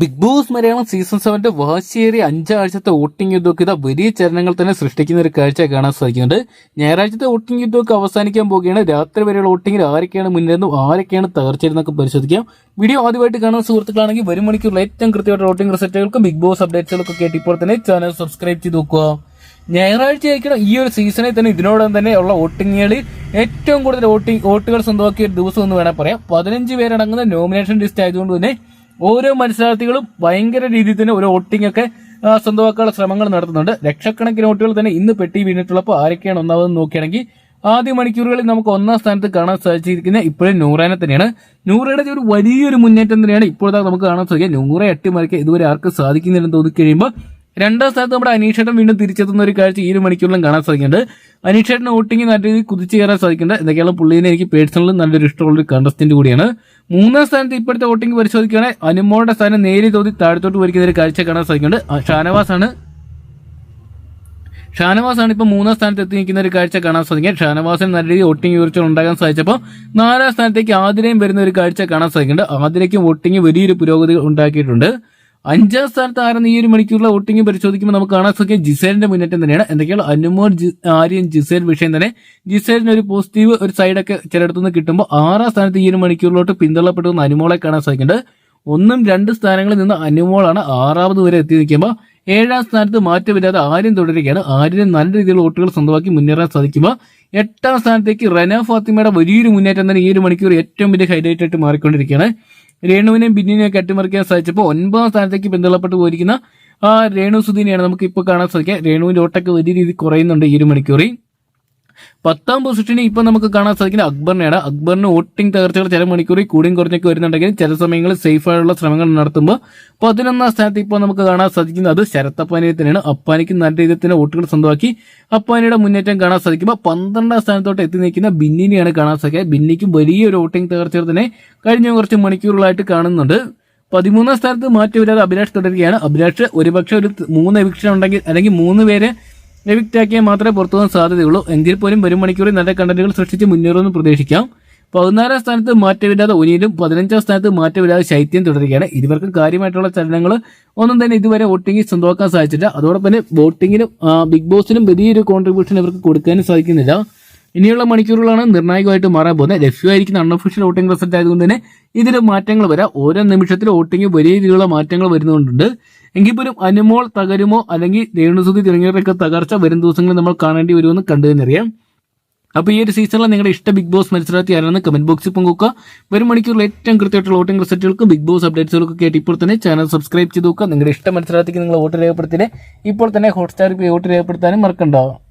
Big boss Malayalam season സെവന്റെ വാശിയേറിയ അഞ്ചാഴ്ചത്തെ വോട്ടിംഗ് യുദ്ധമൊക്കെ ഇതാ വലിയ ചലനങ്ങൾ തന്നെ സൃഷ്ടിക്കുന്ന ഒരു കാഴ്ച കാണാൻ സാധിക്കുന്നുണ്ട്. ഞായറാഴ്ചത്തെ വോട്ടിംഗ് യുദ്ധമൊക്കെ അവസാനിക്കാൻ പോവുകയാണ്. രാത്രി വരെയുള്ള വോട്ടിംഗിൽ ആരൊക്കെയാണ് മുന്നിലെന്നും ആരൊക്കെയാണ് തകർച്ചയെന്നൊക്കെ പരിശോധിക്കാം. വീഡിയോ ആദ്യമായിട്ട് കാണുന്ന സുഹൃത്തുക്കളാണെങ്കിൽ വരും മണിക്കൂറിൽ ഏറ്റവും കൃത്യമായിട്ട് വോട്ടിംഗ് റിസൾട്ടുകൾക്കും ബിഗ് ബോസ് അപ്ഡേറ്റ്സുകളൊക്കെ കേട്ട് ഇപ്പോൾ തന്നെ ചാനൽ സബ്സ്ക്രൈബ് ചെയ്ത് നോക്കുക. ഞായറാഴ്ച ആയിരിക്കണം ഈ ഒരു സീസണിൽ തന്നെ ഇതിനോടൊപ്പം തന്നെ ഉള്ള വോട്ടിങ്ങുകളിൽ ഏറ്റവും കൂടുതൽ വോട്ടിംഗ് വോട്ടുകൾ സ്വന്തമാക്കിയ ഒരു ദിവസം എന്ന് വേണമെങ്കിൽ പറയാം. പതിനഞ്ച് പേരടങ്ങുന്ന നോമിനേഷൻ ലിസ്റ്റ് ആയതുകൊണ്ട് തന്നെ ഓരോ മത്സരാർത്ഥികളും ഭയങ്കര രീതിയിൽ തന്നെ ഒരു വോട്ടിംഗ് ഒക്കെ സ്വന്തമാക്കാനുള്ള ശ്രമങ്ങൾ നടത്തുന്നുണ്ട്. ലക്ഷക്കണക്കിന് വോട്ടുകൾ തന്നെ ഇന്ന് പെട്ടി വീണിട്ടുള്ളപ്പോൾ ആരൊക്കെയാണ് ഒന്നാമതെന്ന് നോക്കുകയാണെങ്കിൽ ആദ്യ മണിക്കൂറുകളിൽ നമുക്ക് ഒന്നാം സ്ഥാനത്ത് കാണാൻ സാധിച്ചിരിക്കുന്നത് ഇപ്പോഴും നൂറാനെ തന്നെയാണ്. നൂറയുടെ ഒരു വലിയൊരു മുന്നേറ്റം തന്നെയാണ് ഇപ്പോഴത്തെ നമുക്ക് കാണാൻ സാധിക്കുക. നൂറെ അട്ടിമറിക്കാൻ ഇതുവരെ ആർക്കും സാധിക്കുന്നില്ലെന്ന് തോന്നിക്കഴിയുമ്പോൾ രണ്ടാം സ്ഥാനത്ത് നമ്മുടെ അനീഷേട്ടൻ വീണ്ടും തിരിച്ചെത്തുന്ന ഒരു കാഴ്ച ഈ ഒരു മണിക്കൂറിലും കാണാൻ സാധിക്കുന്നുണ്ട്. അനീഷേട്ടൻ വോട്ടിംഗ് നല്ല രീതിയിൽ കുതിച്ചു കയറാൻ സാധിക്കുന്നുണ്ട്. എന്തൊക്കെയാണ് പുള്ളിനെ എനിക്ക് പേഴ്സണലി നല്ലൊരു ഇഷ്ടമുള്ള ഒരു കണ്ടസ്റ്റന്റ് കൂടിയാണ്. മൂന്നാം സ്ഥാനത്ത് ഇപ്പോഴത്തെ വോട്ടിംഗ് പരിശോധിക്കുകയാണെങ്കിൽ അനുമോളുടെ സ്ഥാനം നേരി തോതി താഴത്തോട്ട് വരിക്കുന്ന ഒരു കാഴ്ച കാണാൻ സാധിക്കുന്നുണ്ട്. ഷാനവാസ് ആണ് ഷാനവാസ് ആണ് ഇപ്പൊ മൂന്നാം സ്ഥാനത്ത് എത്തി നിൽക്കുന്ന ഒരു കാഴ്ച കാണാൻ സാധിക്കും ഷാനവാസിന് നല്ല രീതിയിൽ വോട്ടിംഗ് ഉയർച്ച ഉണ്ടാകാൻ സാധിച്ചപ്പോൾ നാലാം സ്ഥാനത്തേക്ക് ആതിരയും വരുന്ന ഒരു കാഴ്ച കാണാൻ സാധിക്കുന്നുണ്ട്. ആതിരയ്ക്കും വോട്ടിംഗ് വലിയൊരു പുരോഗതി ഉണ്ടാക്കിയിട്ടുണ്ട്. അഞ്ചാം സ്ഥാനത്ത് ആരെന്ന് ഈ ഒരു മണിക്കൂറിലെ വോട്ടിംഗ് പരിശോധിക്കുമ്പോൾ നമുക്ക് കാണാൻ സാധിക്കും. ജിസേലിന്റെ മുന്നേറ്റം തന്നെയാണ്. എന്തൊക്കെയാണ്? അനുമോൾ ആര്യൻ ജിസേൽ വിഷയം തന്നെ. ജിസേലിന് ഒരു പോസിറ്റീവ് ഒരു സൈഡൊക്കെ ചിലയിടത്തുനിന്ന് കിട്ടുമ്പോൾ ആറാം സ്ഥാനത്ത് ഈ ഒരു മണിക്കൂറിലോട്ട് പിന്തള്ളപ്പെട്ടു വന്ന അനുമോളെ കാണാൻ സാധിക്കുന്നുണ്ട്. ഒന്നും രണ്ട് സ്ഥാനങ്ങളിൽ നിന്ന് അനുമോളാണ് ആറാമത് വരെ എത്തി നിൽക്കുമ്പോൾ ഏഴാം സ്ഥാനത്ത് മാറ്റമില്ലാതെ ആര്യം തുടരുകയാണ്. ആര്യന് നല്ല രീതിയിൽ വോട്ടുകൾ സ്വന്തമാക്കി മുന്നേറാൻ സാധിക്കുമ്പോൾ എട്ടാം സ്ഥാനത്തേക്ക് റന ഫാത്തിമയുടെ വലിയൊരു മുന്നേറ്റം തന്നെ ഈ ഒരു മണിക്കൂർ ഏറ്റവും വലിയ ഹൈലൈറ്റ് ആയിട്ട് മാറിക്കൊണ്ടിരിക്കുകയാണ്. രേണുവിനെയും ബിന്നിനെയും ഒക്കെ അട്ടിമറിക്കാൻ സാധിച്ചപ്പോൾ ഒൻപതാം സ്ഥാനത്തേക്ക് പിന്തള്ളപ്പെട്ടു പോയിരിക്കുന്ന രേണു സുധീനെയാണ് നമുക്ക് ഇപ്പോൾ കാണാൻ സാധിക്കുക. രേണുവിന്റെ ഓട്ടൊക്കെ വലിയ രീതിയിൽ കുറയുന്നുണ്ട് ഈ ഒരു മണിക്കൂറിൽ. പത്താം പൊസിഷനിൽ ഇപ്പൊ നമുക്ക് കാണാൻ സാധിക്കുന്ന അക്ബറിനെയാണ്. അക്ബറിന് വോട്ടിംഗ് തകർച്ചകൾ ചില മണിക്കൂറിൽ കൂടിയും കുറഞ്ഞൊക്കെ വരുന്നുണ്ടെങ്കിൽ ചില സമയങ്ങളിൽ സേഫ് ആയുള്ള ശ്രമങ്ങൾ നടത്തുമ്പോൾ പതിനൊന്നാം സ്ഥാനത്ത് ഇപ്പോൾ നമുക്ക് കാണാൻ സാധിക്കുന്നത് അത് ശരത്തപ്പാനിയെ തന്നെയാണ്. അപ്പാനിക്ക് നല്ല രീതിയിൽ തന്നെ വോട്ടുകൾ സ്വന്തമാക്കി. അപ്പാനിയുടെ മുന്നേറ്റം കാണാൻ സാധിക്കുമ്പോൾ പന്ത്രണ്ടാം സ്ഥാനത്തോട്ട് എത്തി നിൽക്കുന്ന ബിന്നിനെയാണ് കാണാൻ സാധിക്കുക. ബിന്നിക്കും വലിയൊരു വോട്ടിംഗ് തകർച്ചകൾ തന്നെ കഴിഞ്ഞ കുറച്ച് മണിക്കൂറുകളായിട്ട് കാണുന്നുണ്ട്. പതിമൂന്നാം സ്ഥാനത്ത് മാറ്റമില്ലാതെ അഭിലാഷ് തുടരുകയാണ്. അഭിലാഷ് ഒരുപക്ഷെ ഒരു മൂന്ന് എവിക്ഷൻ ഉണ്ടെങ്കിൽ അല്ലെങ്കിൽ മൂന്ന് പേരെ എവിക്റ്റ് ടാക്കിയെ മാത്രമേ പുറത്തു പോകാൻ സാധ്യതയുള്ളൂ. എങ്കിൽ പോലും വരും മണിക്കൂറിൽ നല്ല കണ്ടന്റുകൾ സൃഷ്ടിച്ച് മുന്നേറുമെന്ന് പ്രതീക്ഷിക്കാം. പതിനാലാം സ്ഥാനത്ത് മാറ്റമില്ലാതെ ഒനിയിലും പതിനഞ്ചാം സ്ഥാനത്ത് മാറ്റമില്ലാതെ ശൈത്യം തുടരുകയാണ്. ഇരുവർക്കും കാര്യമായിട്ടുള്ള ചലനങ്ങൾ ഒന്നും തന്നെ ഇതുവരെ വോട്ടിംഗിൽ സ്വന്തമാക്കാൻ സാധിച്ചില്ല. അതോടൊപ്പം തന്നെ വോട്ടിങ്ങിലും ബിഗ് ബോസിനും വലിയൊരു കോൺട്രിബ്യൂഷൻ ഇവർക്ക് കൊടുക്കാനും സാധിക്കുന്നില്ല. ഇനിയുള്ള മണിക്കൂറുകളാണ് നിർണായകമായിട്ട് മാറാൻ പോകുന്നത്. ലഭ്യമായിരിക്കുന്ന അൺഒഫീഷ്യൽ വോട്ടിംഗ് റിസൾട്ട് ആയതുകൊണ്ട് തന്നെ ഇതിൽ മാറ്റങ്ങൾ വരാം. ഓരോ നിമിഷത്തിലും വോട്ടിംഗ് വലിയ രീതിയിലുള്ള മാറ്റങ്ങൾ വരുന്നുണ്ട്. എങ്കിൽ പോലും അനുമോൾ തകരുമോ അല്ലെങ്കിൽ രേണുസുതി തിരഞ്ഞെടുപ്പൊക്കെ തകർച്ച വരും ദിവസങ്ങളിൽ നമ്മൾ കാണേണ്ടി വരുമെന്ന് കണ്ടു തന്നെ അറിയാം അപ്പോൾ ഈ ഒരു സീസണിൽ നിങ്ങളുടെ ഇഷ്ട ബിഗ് ബോസ് മത്സരാർത്ഥി ആരാണെന്ന് കമന്റ് ബോക്സിൽ പങ്കുവെക്കുക. വരും മണിക്കൂറിൽ ഏറ്റവും കൃത്യമായിട്ടുള്ള വോട്ടിംഗ് റിസൾട്ടുകൾക്കും ബിഗ് ബോസ് അപ്ഡേറ്റ്സുകൾക്കും ആയിട്ട് ഇപ്പോൾ തന്നെ ചാനൽ സബ്സ്ക്രൈബ് ചെയ്ത് നോക്കുക നിങ്ങളുടെ ഇഷ്ട മത്സരാർത്ഥിക്ക് നിങ്ങൾ വോട്ട് രേഖപ്പെടുത്തിയിട്ട് ഇപ്പോൾ തന്നെ ഹോട്ട്സ്റ്റാറിൽ പോയി വോട്ട് രേഖപ്പെടുത്താനും മറക്കണ്ടാവും